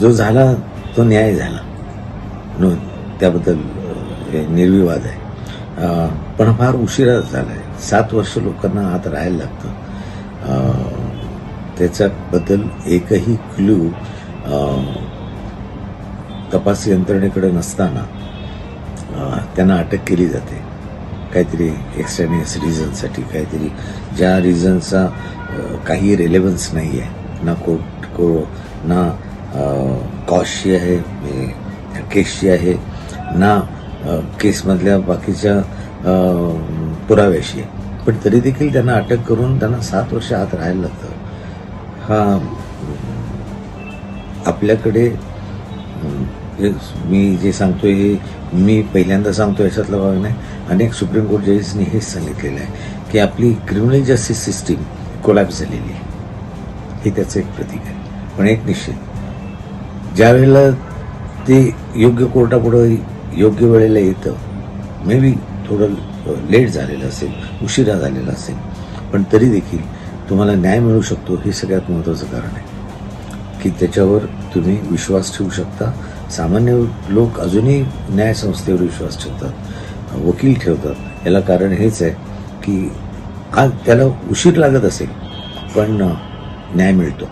जो झाला तो न्याय झाला. म्हणून त्याबद्दल हे निर्विवाद आहे. पण फार उशिरा झाला आहे सात वर्ष लोकांना आत राहायला लागतं. त्याच्याबद्दल एकही क्ल्यू तपास यंत्रणेकडे नसताना त्यांना अटक केली जाते. काहीतरी एक्स्ट्रानियस रिझनसाठी काहीतरी ज्या रिझनचा काही रेलेवन्स नाही आहे ना कोर्ट को ना कॉशची आहे केसची आहे ना केसमधल्या बाकीच्या पुराव्याशी. आहे पण तरी देखील त्यांना अटक करून त्यांना सात वर्ष आत राहायला लागतं. हा आपल्याकडे हे मी जे सांगतो हे मी पहिल्यांदा सांगतो याच्यातला भाग नाही. अनेक सुप्रीम कोर्ट जजेसनी हेच सांगितलेलं आहे की आपली क्रिमिनल जस्टिस सिस्टीम कोलॅप्स झालेली आहे. हे त्याचं एक प्रतीक आहे. पण एक निश्चित ज्या वेळेला ते योग्य कोर्टापुढं योग्य वेळेला येतं मे बी थोडं लेट झालेलं असेल उशिरा झालेला असेल पण तरी देखील तुम्हाला न्याय मिळू शकतो हे सगळ्यात महत्त्वाचं कारण आहे. की त्याच्यावर तुम्ही विश्वास ठेवू शकता. सामान्य लोक अजूनही न्यायसंस्थेवर विश्वास ठेवतात वकील ठेवतात. याला कारण हेच आहे की आज त्याला उशीर लागत असेल पण न्याय मिळतो.